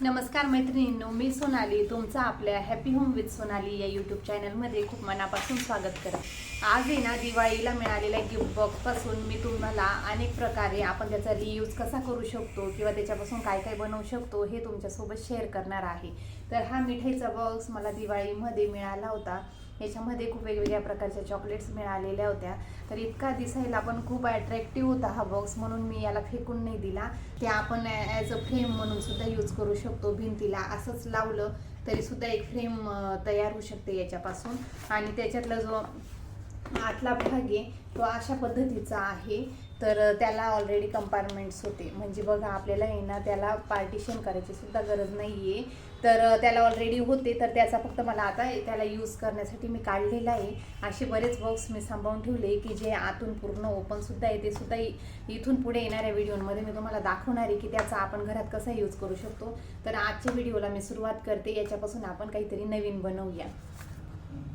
नमस्कार मैत्रिणींनो मी सोनाली तुमचं आपल्या हॅपी होम विथ सोनाली या यूट्यूब चॅनलमध्ये खूप मनापासून स्वागत करा. आज आहे ना दिवाळीला मिळालेल्या गिफ्ट बॉक्सपासून मी तुम्हाला अनेक प्रकारे आपण त्याचा रियूज कसा करू शकतो किंवा त्याच्यापासून काय काय बनवू शकतो हे तुमच्यासोबत शेअर करणार आहे. तर हा मिठाईचा बॉक्स मला दिवाळीमध्ये मिळाला होता. याच्यामध्ये खूप वेगवेगळ्या प्रकारच्या चॉकलेट्स मिळालेल्या होत्या. तर इतका दिसायला पण खूप अट्रॅक्टिव्ह होता हा बॉक्स म्हणून मी याला फेकून नाही दिला. ते आपण ॲज अ फ्रेम म्हणून सुद्धा यूज करू शकतो भिंतीला. असंच लावलं तरी सुद्धा एक फ्रेम तयार होऊ शकते याच्यापासून. आणि त्याच्यातला जो आतला भाग आहे तो अशा पद्धतीचा आहे. तर त्याला ऑलरेडी कंपार्टमेंट्स होते. म्हणजे बघा आपल्याला हे ना त्याला पार्टिशन करायची सुद्धा गरज नाही आहे तर त्याला ऑलरेडी होते तर त्याचा फक्त मला आता त्याला यूज करण्यासाठी मी काढलेला आहे. असे बरेच बॉक्स मी सांभाळून ठेवले की जे आतून पूर्ण ओपन सुद्धा आहे ते सुद्धा इथून पुढे येणाऱ्या व्हिडिओमध्ये मी तुम्हाला दाखवणार आहे की त्याचा आपण घरात कसा यूज करू शकतो. तर आजच्या व्हिडिओला मी सुरुवात करते. याच्यापासून आपण काहीतरी नवीन बनवूया.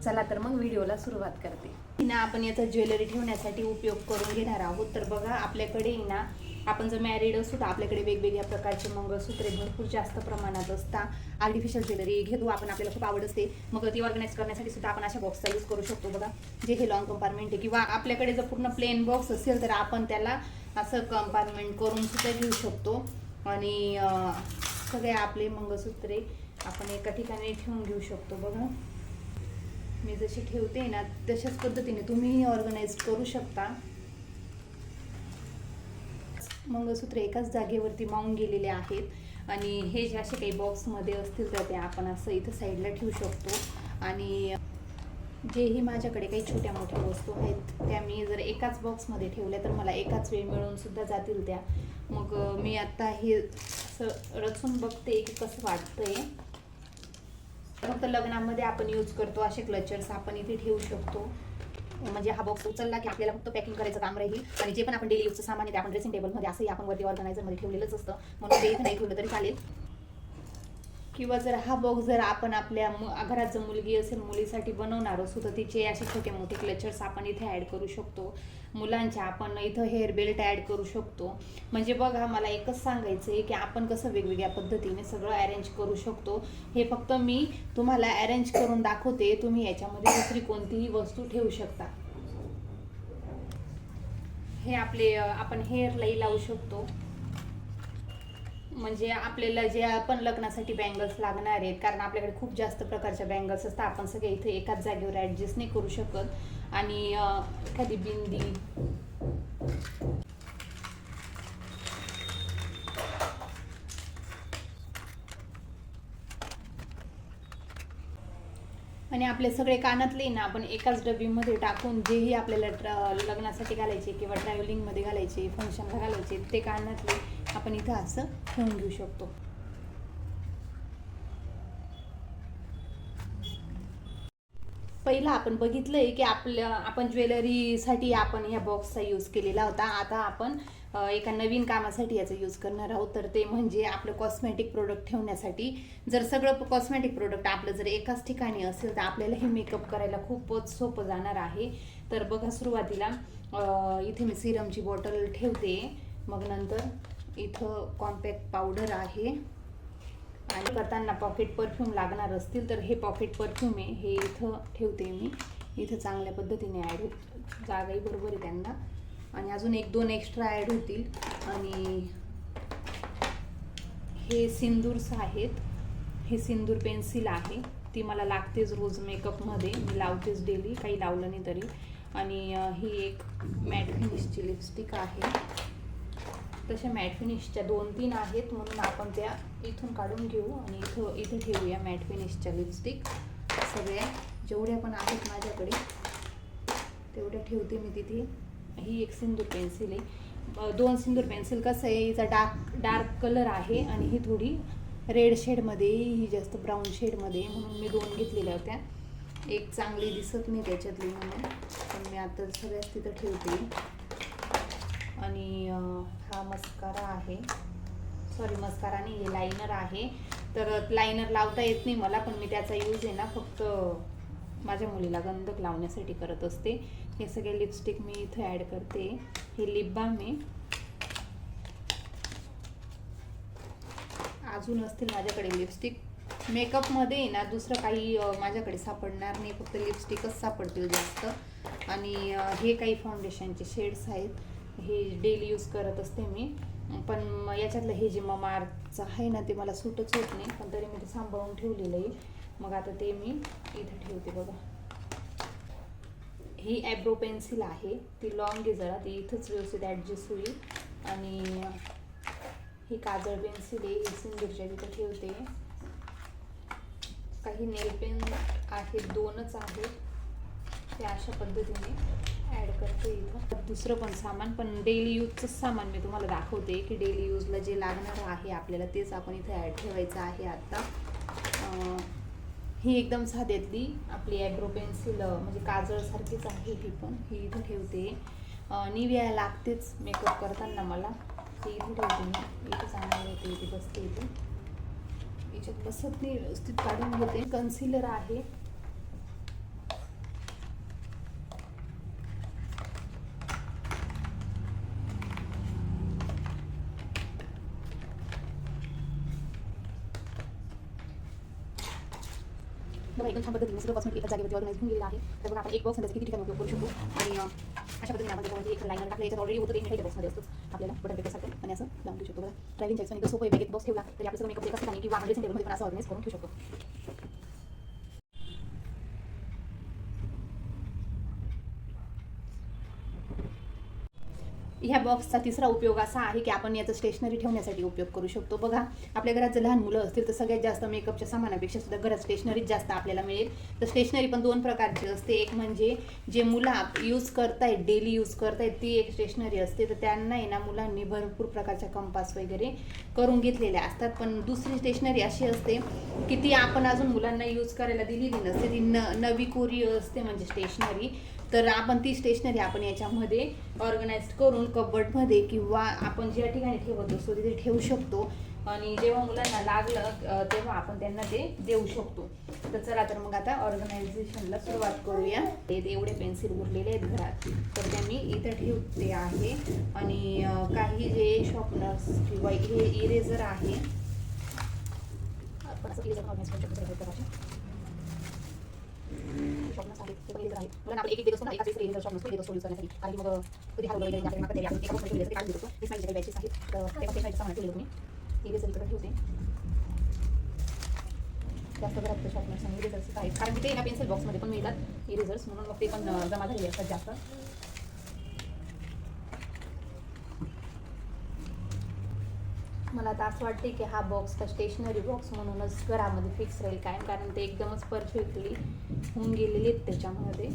चला तर मग व्हिडिओला सुरुवात करते. ना आपण याचा ज्वेलरी ठेवण्यासाठी उपयोग करून घेणार आहोत. तर बघा आपल्याकडे ना आपण जर मॅरिड असू तर आपल्याकडे वेगवेगळ्या प्रकारचे मंगळसूत्रे भरपूर जास्त प्रमाणात असतात. आर्टिफिशियल ज्वेलरी घेतो आपण आपल्याला खूप आवड असते. मग ती ऑर्गनाईज करण्यासाठी सुद्धा आपण अशा बॉक्सचा यूज करू शकतो. बघा जे हे लॉंग कंपार्टमेंट आहे. किंवा आपल्याकडे जर पूर्ण प्लेन बॉक्स असेल तर आपण त्याला असं कंपार्टमेंट करून सुद्धा घेऊ शकतो. आणि सगळे आपले मंगळसूत्रे आपण एका ठिकाणी ठेवून घेऊ शकतो. बघा. मी जशी ठेवते ना तशाच पद्धतीने तुम्ही ऑर्गनाईज करू शकता. मंगळसूत्र एकाच जागेवरती मावून गेलेले आहेत. आणि हे जे असे काही बॉक्समध्ये असतील तर ते आपण असं इथं साईडला ठेवू शकतो. आणि जेही माझ्याकडे काही छोट्या मोठ्या वस्तू आहेत त्या मी जर एकाच बॉक्समध्ये ठेवल्या तर मला एकाच वेळ मिळून सुद्धा जातील त्या. मग मी आत्ता हे असं रचून बघते की कसं वाटतं आहे फक्त लग्नामध्ये आपण यूज करतो असे क्लचर्स आपण इथे ठेवू शकतो. म्हणजे हा बॉक्स उचलला की आपल्याला फक्त पॅकिंग करायचं काम राहील. आणि जे पण आपण डेली यूजचं सामान आहे ते आपण ड्रेसिंग टेबलमध्ये असंही आपण वरती ऑर्गनायझरमध्ये ठेवलेलंच असतं. म्हणून ते इथे नाही ठेवलं तरी चालेल. किंवा जर हा बॉक्स जर आपण आपल्या मु- घरात जर मुलगी असेल मुलीसाठी बनवणार असू तर तिचे असे छोटे मोठे क्लचर्स आपण इथे ॲड करू शकतो. मुलांच्या आपण इथं हेअर बेल्ट ॲड करू शकतो. म्हणजे बघा मला एकच सांगायचं आहे की आपण कसं वेगवेगळ्या पद्धतीने सगळं अरेंज करू शकतो. हे फक्त मी तुम्हाला अरेंज करून दाखवते. तुम्ही याच्यामध्ये दुसरी कोणतीही वस्तू ठेवू शकता. हे आपले आपण आपण हेअरलाही लावू शकतो. म्हणजे आपल्याला जे आपण लग्नासाठी बँगल्स लागणार आहेत कारण आपल्याकडे खूप जास्त प्रकारच्या बँगल्स असतात आपण सगळे इथे एकाच जागेवर ॲडजस्ट नाही करू शकत. आणि एखादी बिंदी. आणि आपले सगळे कानातले ना आपण एकाच डबीमध्ये टाकून जेही आपल्याला ट्र लग्नासाठी घालायचे किंवा ट्रॅव्हलिंगमध्ये घालायचे फंक्शनला घालायचे ते कानातले आपण इथं असं ठेवून घेऊ शकतो. पहिलं आपण बघितलंय की आपल्या आपण ज्वेलरीसाठी आपण ह्या बॉक्सचा यूज केलेला होता. आता आपण एका नवीन कामासाठी याचा यूज करणार आहोत. तर ते म्हणजे आपलं कॉस्मेटिक प्रोडक्ट ठेवण्यासाठी. जर सगळं कॉस्मेटिक प्रोडक्ट आपलं जर एकाच ठिकाणी असेल तर आपल्याला हे मेकअप करायला खूपच सोपं जाणार आहे. तर बघा सुरुवातीला इथे मी सिरमची बॉटल ठेवते. मग नंतर इथं कॉम्पॅक्ट पावडर आहे. आणि करताना पॉकेट परफ्यूम लागणार असतील तर हे पॉकेट परफ्यूम आहे. हे इथं ठेवते मी. इथं चांगल्या पद्धतीने ॲड होत जागाही बरोबर आहे त्यांना. आणि अजून एक दोन एक्स्ट्रा ॲड होतील. आणि हे सिंदूर्स आहेत. हे सिंदूर पेन्सिल आहे. ती मला लागतेच रोज मेकअपमध्ये मी लावतेच डेली काही लावलं नाही तरी. आणि ही एक मॅट फिनिशची लिपस्टिक आहे. तशा मॅट फिनिशच्या दोन तीन आहेत म्हणून आपण त्या इथून काढून घेऊ आणि इथं इथे ठेवूया मॅट फिनिशच्या लिपस्टिक सगळ्या जेवढ्या पण आहेत माझ्याकडे तेवढ्या ठेवते मी तिथे. ही एक सिंदूर पेन्सिल आहे. दोन सिंदूर पेन्सिल कसं आहे हिचा डार्क डार्क कलर आहे आणि ही थोडी रेड शेडमध्ये ही जास्त ब्राऊन शेडमध्ये म्हणून मी दोन घेतलेल्या होत्या. एक चांगली दिसत नाही त्याच्यातली म्हणून पण मी आता सगळ्याच तिथं ठेवते. आणि मस्कारा आहे. सॉरी मस्कारा नाही हे लायनर आहे. तर लायनर लावता येत नाही मला पण मी त्याचा यूज आहे ना फक्त माझ्या मुलीला गंधक लावण्यासाठी करत असते. हे सगळे लिपस्टिक मी इथं ॲड करते. हे लिप बाम आहे. अजून असतील माझ्याकडे लिपस्टिक मेकअपमध्ये ना दुसरं काही माझ्याकडे सापडणार नाही. फक्त लिपस्टिकच सापडतील जास्त. आणि हे काही फाउंडेशनचे शेड्स आहेत. हे डेली यूज करत असते मी. पण याच्यातलं हे जे ममार्थचं आहे ना ते मला सुटच होत नाही. पण तरी मी ते सांभाळून ठेवलेलं आहे. मग आता ते मी इथं ठेवते बघा. ही ॲब्रो पेन्सिल आहे. ती लॉंग आहे जरा. ती इथंच व्यवस्थित ॲडजस्ट होईल. आणि ही काजळ पेन्सिल आहे. ही सिंदूरच्या तिथं ठेवते. काही नेल पेन आहेत. दोनच आहेत. ते अशा पद्धतीने ॲड करते इथं. दुसरं पण सामान पण डेली यूजचंच सामान मी तुम्हाला दाखवते की डेली यूजला जे लागणार आहे आपल्याला तेच आपण इथे ॲड ठेवायचं आहे आत्ता ही एकदम साध्यातली आपली ॲब्रो पेन्सिल म्हणजे काजळसारखीच आहे ही पण. ही इथं ठेवते. निव्या लागतेच मेकअप करताना मला. ती इथे ठेवते मी. इथे चांगली होते इथे बसते इथे. याच्यात बसत नाही व्यवस्थित काढून घेते. कन्सिलर आहे. अशा पद्धतीने सर्व कॉस्मेटिक एकाच जागेवरती ऑर्गनाईज होऊन गेलेला आहे. तर मग आपण एक बॉक्स त्याचा किती ठिकाणी उपयोग करू शकतो? आणि अशा पद्धतीने आपण त्याच्यामध्ये एक लाईनर टाकलं याच्यात ऑलरेडी होतं ते मिठाईच्या बॉक्समध्ये असतो आपल्याला बटर पेपरसारखं आणि असं लावून घेऊ शकतो बघा. ट्रॅव्हलिंग चॅक्स आणि सोपं एक बॉक्स ठेवला तरी आपलं सगळं मेकअप एकाच ठिकाणी किंवा हंड्रेड सेंटरमध्ये पण असं ऑर्गनाईज करून ठेवू शकतो. ह्या बॉक्सचा तिसरा उपयोग असा आहे की आपण याचं स्टेशनरी ठेवण्यासाठी उपयोग करू शकतो. बघा आपल्या घरात जर लहान मुलं असतील तर सगळ्यात जास्त मेकअपच्या सामानापेक्षा सुद्धा घरात स्टेशनरीच जास्त आपल्याला मिळेल. तर स्टेशनरी पण दोन प्रकारची असते. एक म्हणजे जे मुलं यूज करतायत डेली यूज करतायत ती एक स्टेशनरी असते. तर त्यांना आहे ना मुलांनी भरपूर प्रकारच्या कंपास वगैरे करून घेतलेल्या असतात. पण दुसरी स्टेशनरी अशी असते की ती आपण अजून मुलांना यूज करायला दिलेली नसते. ती न नवी कोरी असते म्हणजे स्टेशनरी तर आपण ती स्टेशनरी आपण याच्यामध्ये ऑर्गनाईज करून कबर्डमध्ये किंवा आपण ज्या ठिकाणी ठेवत असतो तिथे ठेवू शकतो. आणि जेव्हा मुलांना लागलं तेव्हा आपण त्यांना ते देऊ शकतो. तर चला तर मग आता ऑर्गनायझेशनला सुरुवात करूया. ते एवढे पेन्सिल उरलेले आहेत घरात. तर त्या मी इथं ठेवते आहे. आणि काही जे शॉपनर्स किंवा हे इरेझर आहे. एक एक देत एकाच वेळेस करण्यासाठी आणि मग कधी हरवलं वगैरे आपल्याला मागं आपण एका बॅचेस आहेत तर ते तुम्ही ठेवते जास्त घरात शॉपनर्स आणि इरेझर्स आहेत कारण की ते ना पेन्सिल बॉक्समध्ये पण मिळतात इरेझर्स म्हणून मग ते पण जमा झालेले असतात जास्त. मला आता असं वाटते की हा बॉक्स का स्टेशनरी बॉक्स म्हणूनच घरामध्ये फिक्स राहील कायम कारण ते एकदमच परफेक्टली होऊन गेलेले आहेत त्याच्यामध्ये.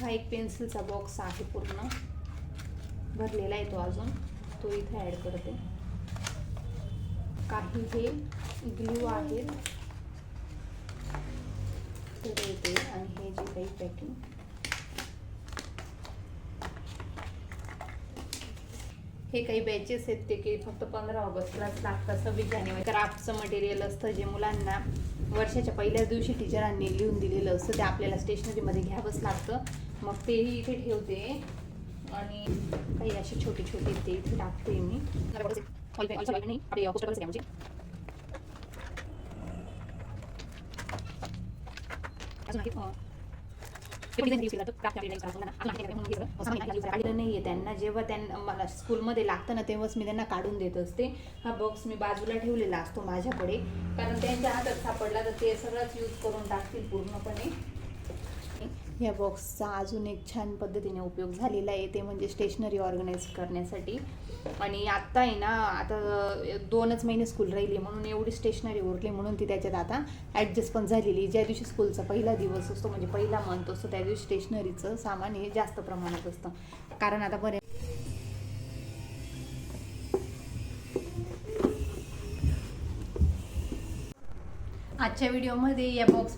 हा एक पेन्सिलचा बॉक्स आहे पूर्ण. भरलेला आहे तो अजून. तो इथे ॲड करते. काही हे ग्लू आहेत. ते आणि हे जे काही पॅकिंग हे काही बॅचेस आहेत ते की फक्त पंधरा ऑगस्टलाच लागतात सव्वीस जानेवारी. क्राफ्टचं मटेरियल असतं जे मुलांना वर्षाच्या पहिल्याच दिवशी टीचरांनी लिहून दिलेलं असतं ते आपल्याला स्टेशनरीमध्ये घ्यावंच लागतं. मग तेही इथे ठेवते. आणि काही असे छोटे छोटे ते इथे टाकते मी. नाही आहे नाहीये त्यांना जेव्हा त्यांना मला स्कूलमध्ये लागतं ना तेव्हाच मी त्यांना काढून देत असते. हा बॉक्स मी बाजूला ठेवलेला असतो माझ्याकडे. कारण त्यांच्या हातात सापडला तर ते सगळंच यूज करून टाकतील पूर्णपणे. या बॉक्सचा अजून एक छान पद्धतीने उपयोग झालेला आहे. ते म्हणजे स्टेशनरी ऑर्गनाईज करण्यासाठी. आणि आत्ता आहे ना आता दोनच महिने स्कूल राहिली म्हणून एवढी स्टेशनरी उरली म्हणून ती त्याच्यात आता ॲडजस्ट पण झालेली ज्या दिवशी स्कूलचा पहिला दिवस असतो म्हणजे पहिला मंथ असतो त्या दिवशी स्टेशनरीचं सामान हे जास्त प्रमाणात असतं. कारण आता बरे आजच्या व्हिडिओमध्ये या बॉक्स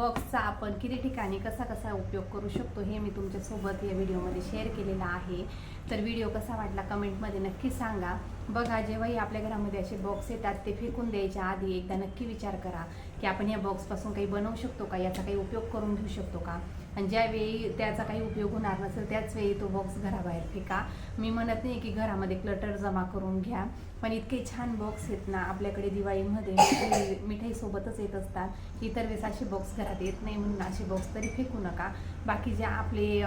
बॉक्सचा आपण किती ठिकाणी कसा कसा उपयोग करू शकतो हे मी तुमच्यासोबत या व्हिडिओमध्ये शेअर केलेला आहे. तर व्हिडिओ कसा वाटला कमेंटमध्ये नक्की सांगा. बघा जेव्हाही आपल्या घरामध्ये असे बॉक्स येतात ते फेकून द्यायच्या आधी एकदा नक्की विचार करा की आपण या बॉक्सपासून काही बनवू शकतो का? याचा काही उपयोग करून घेऊ शकतो का? आणि ज्यावेळी त्याचा काही उपयोग होणार नसेल त्याच वेळी तो बॉक्स घराबाहेर फेका. मी म्हणत नाही की घरामध्ये क्लटर जमा करून घ्या. पण इतके छान बॉक्स आहेत ना आपल्याकडे दिवाळीमध्ये मिठाई सोबतच येत असतात. इतर वेळेस असे बॉक्स घरात येत नाही म्हणून असे बॉक्स तरी फेकू नका. बाकी जे आपले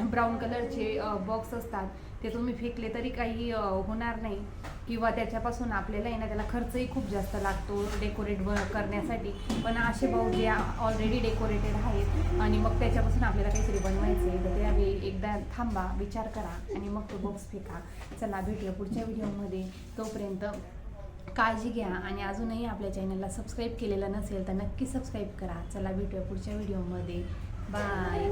ब्राऊन कलरचे बॉक्स असतात ते तुम्ही फेकले तरी काही होणार नाही. किंवा त्याच्यापासून आपल्याला आहे ना त्याला खर्चही खूप जास्त लागतो डेकोरेट करण्यासाठी. पण असे भाऊ जे ऑलरेडी डेकोरेटेड आहेत आणि मग त्याच्यापासून आपल्याला काहीतरी बनवायचं आहे तर त्यावेळी एकदा थांबा विचार करा आणि मग तो बॉक्स फेका. चला भेटूया पुढच्या व्हिडिओमध्ये तोपर्यंत काळजी घ्या आणि अजूनही आपल्या चॅनलला सबस्क्राईब केलेलं नसेल तर नक्की सबस्क्राईब करा. चला भेटूया पुढच्या व्हिडिओमध्ये. बाय.